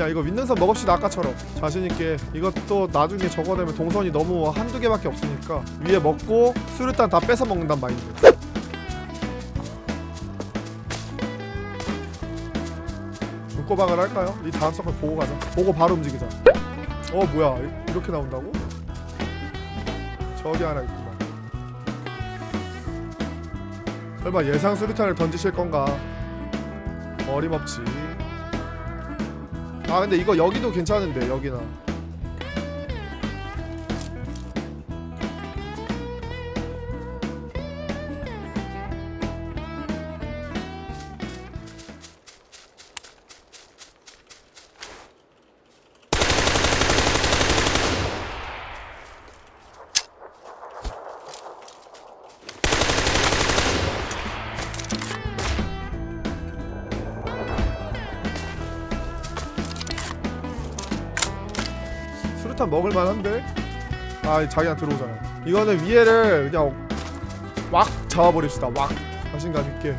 아니야. 이거 윈능선 먹읍시다 아까처럼. 자신있게. 이것도 나중에 적어내면 동선이 너무 한두 개밖에 없으니까 위에 먹고 수류탄 다 뺏어 먹는단 마인드. 눈꼬박을 할까요? 이 다음 서클 보고 가자. 보고 바로 움직이자. 어 뭐야. 이- 이렇게 나온다고? 저기 하나 있구만. 설마 예상 수류탄을 던지실 건가? 어림없지 아 근데 이거 여기도 괜찮은데 여기나 수류탄 먹을 만한데? 아 자기가 들어오잖아 이거는 위에를 그냥 왁 잡아버립시다. 왁 자신감 있게.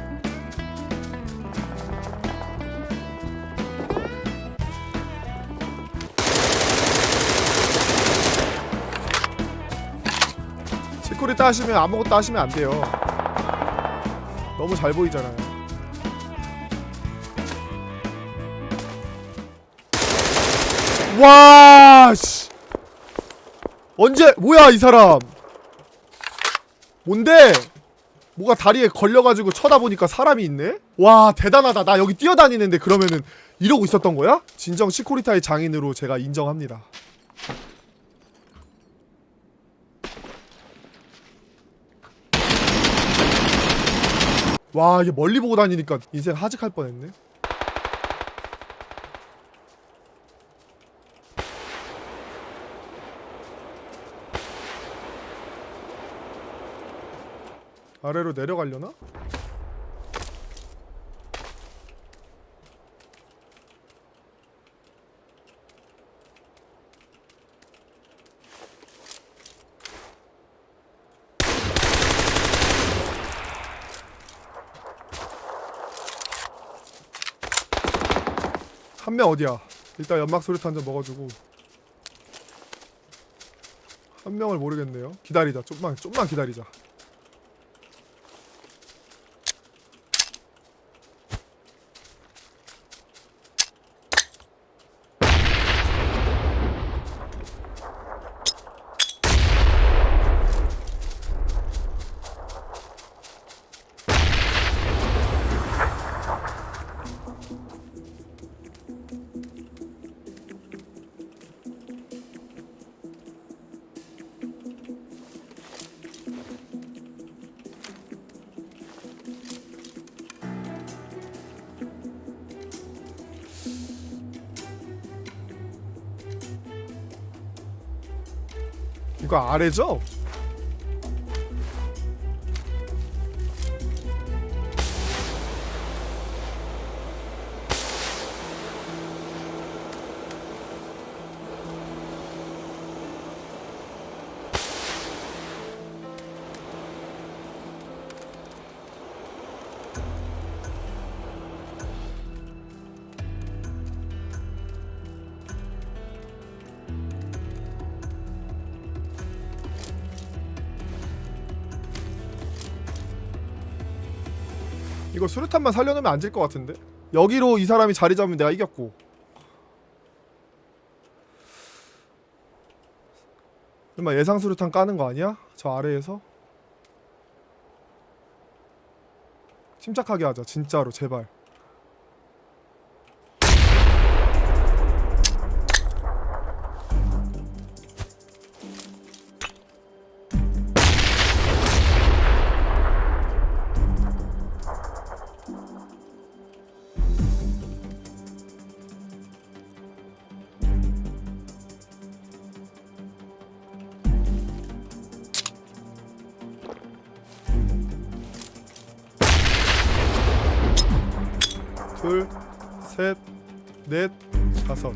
시쿠리타 하시면 아무것도 하시면 안 돼요. 너무 잘 보이잖아요. 와, 씨. 언제 뭐야 이 사람? 뭔데? 뭐가 다리에 걸려가지고 쳐다보니까 사람이 있네? 와 대단하다. 나 여기 뛰어다니는데 그러면은 이러고 있었던 거야? 진정 시코리타의 장인으로 제가 인정합니다. 와 이게 멀리 보고 다니니까 인생 하직할 뻔했네. 아래로 내려가려나? 한 명 어디야? 일단 연막 소리탄 좀 먹어주고 한 명을 모르겠네요. 기다리자. 좀만 좀만 기다리자. 이거 아래죠? 이거 수류탄만 살려놓으면 안 질 것 같은데? 여기로 이 사람이 자리 잡으면 내가 이겼고 설마 예상 수류탄 까는 거 아니야? 저 아래에서? 침착하게 하자 진짜로 제발 둘, 셋, 넷, 다섯.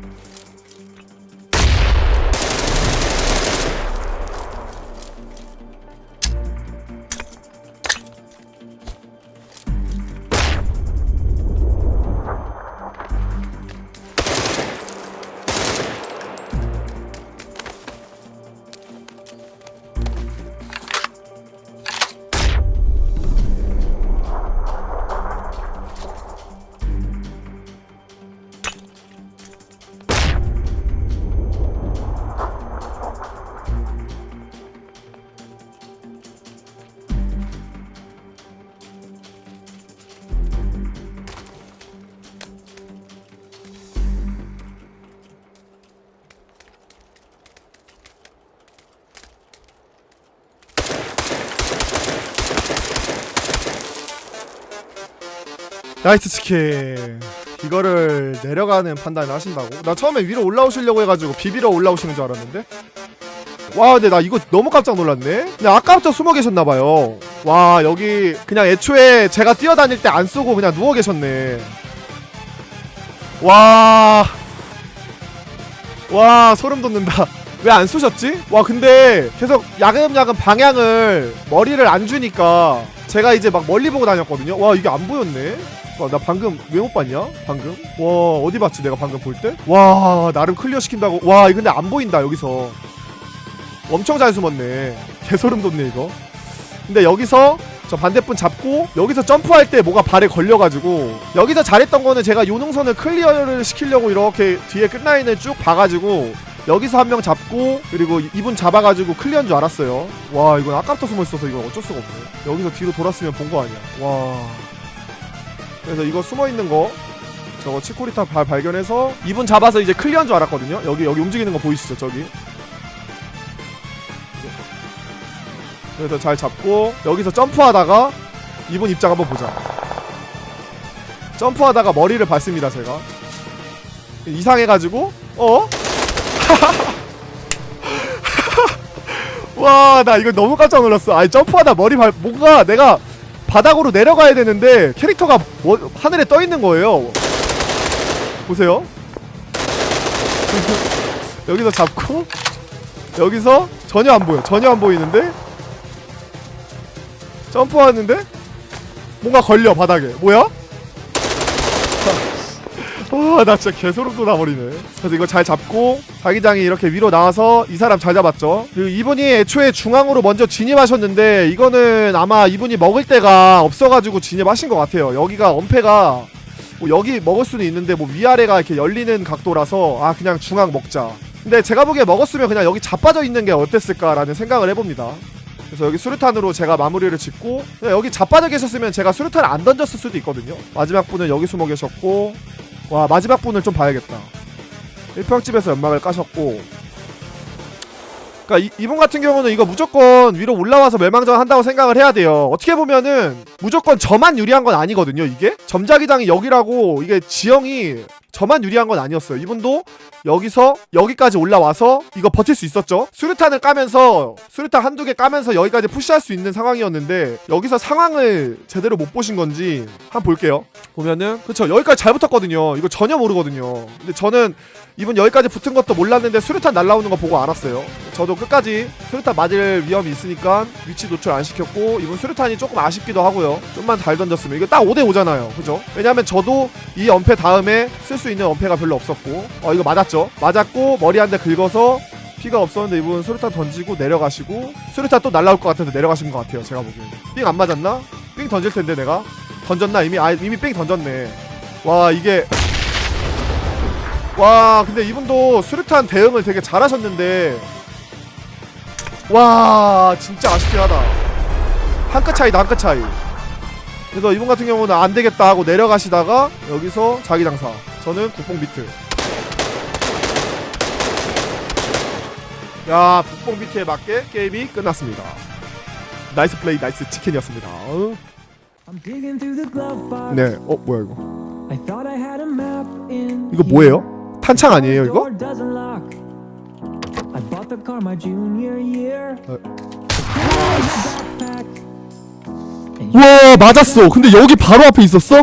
나이스 치킨. 이거를 내려가는 판단을 하신다고? 나 처음에 위로 올라오시려고 해가지고 비비러 올라오시는 줄 알았는데? 와 근데 나 이거 너무 깜짝 놀랐네? 근데 아까부터 숨어 계셨나봐요. 와 여기 그냥 애초에 제가 뛰어다닐 때안 쏘고 그냥 누워 계셨네. 와... 와 소름 돋는다. 왜 안 쏘셨지? 와 근데 계속 야금야금 방향을 머리를 안 주니까 제가 이제 막 멀리 보고 다녔거든요. 와 이게 안 보였네 와, 나 방금 왜 못 봤냐? 방금? 와 어디 봤지 내가 방금 볼 때? 와 나름 클리어 시킨다고. 와 이거 근데 안 보인다 여기서. 엄청 잘 숨었네. 개소름 돋네 이거. 근데 여기서 저 반대분 잡고 여기서 점프할 때 뭐가 발에 걸려가지고 여기서 잘했던 거는 제가 요능선을 클리어를 시키려고 이렇게 뒤에 끝라인을 쭉 봐가지고 여기서 한 명 잡고 그리고 이- 이분 잡아가지고 클리어인 줄 알았어요. 와 이건 아까부터 숨어있어서 이건 어쩔 수가 없네. 여기서 뒤로 돌았으면 본 거 아니야. 와 그래서 이거 숨어있는 거 저거 치코리타 발 발견해서 이분 잡아서 이제 클리어인 줄 알았거든요. 여기 여기 움직이는 거 보이시죠 저기? 그래서 잘 잡고 여기서 점프하다가 이분 입장 한번 보자. 점프하다가 머리를 밟습니다 제가. 이상해가지고 어? 와 나 이거 너무 깜짝 놀랐어. 아니 점프하다 머리 밟 뭔가 내가 바닥으로 내려가야 되는데 캐릭터가 뭐, 하늘에 떠 있는 거예요. 보세요. 여기서 잡고 여기서 전혀 안 보여. 전혀 안 보이는데? 점프하는데? 뭔가 걸려 바닥에. 뭐야? 와나 진짜 개소름 돋아버리네. 그래서 이거 잘 잡고 자기장이 이렇게 위로 나와서 이 사람 잘 잡았죠. 그리고 이분이 애초에 중앙으로 먼저 진입하셨는데 이거는 아마 이분이 먹을 데가 없어가지고 진입하신 것 같아요. 여기가 엄폐가 뭐 여기 먹을 수는 있는데 뭐 위아래가 이렇게 열리는 각도라서 아 그냥 중앙 먹자. 근데 제가 보기에 먹었으면 그냥 여기 자빠져 있는 게 어땠을까라는 생각을 해봅니다. 그래서 여기 수류탄으로 제가 마무리를 짓고 여기 자빠져 계셨으면 제가 수류탄을 안 던졌을 수도 있거든요. 마지막 분은 여기 숨어 계셨고 와 마지막 분을 좀 봐야겠다. 1평집에서 연막을 까셨고. 그니까 이, 이분 같은 경우는 이거 무조건 위로 올라와서 멸망전 한다고 생각을 해야 돼요. 어떻게 보면은 무조건 저만 유리한 건 아니거든요 이게? 점자기장이 여기라고 이게 지형이 저만 유리한 건 아니었어요. 이분도 여기서 여기까지 올라와서 이거 버틸 수 있었죠? 수류탄을 까면서 수류탄 한두 개 까면서 여기까지 푸시할 수 있는 상황이었는데 여기서 상황을 제대로 못 보신 건지 한번 볼게요. 보면은 그쵸 여기까지 잘 붙었거든요. 이거 전혀 모르거든요. 근데 저는 이분 여기까지 붙은 것도 몰랐는데 수류탄 날라오는 거 보고 알았어요. 저도 끝까지 수류탄 맞을 위험이 있으니까 위치 노출 안 시켰고 이분 수류탄이 조금 아쉽기도 하고요. 좀만 잘 던졌으면 이거 딱 5대 5잖아요. 그죠? 왜냐면 저도 이 엄폐 다음에 쓸 수 있는 엄폐가 별로 없었고. 어 이거 맞았죠 맞았고 머리 한 대 긁어서 피가 없었는데 이분 수류탄 던지고 내려가시고 수류탄 또 날라올 것 같아서 내려가신 것 같아요 제가 보기엔 삥 안 맞았나? 삥 던질 텐데 내가? 던졌나? 이미 아 이미 삥 던졌네. 와 이게 와 근데 이분도 수류탄 대응을 되게 잘하셨는데 와 진짜 아쉽긴 하다. 한 끗 차이다 한 끗 차이. 그래서 이분 같은 경우는 안 되겠다 하고 내려가시다가 여기서 자기 장사. 저는 국뽕 비트 야 국뽕 비트에 맞게 게임이 끝났습니다 나이스 플레이 나이스 치킨이었습니다 어? 네어 뭐야 이거 이거 뭐예요? 탄창 아니에요. 이거? 어. 와 맞았어 근데 여기 바로 앞에 있었어?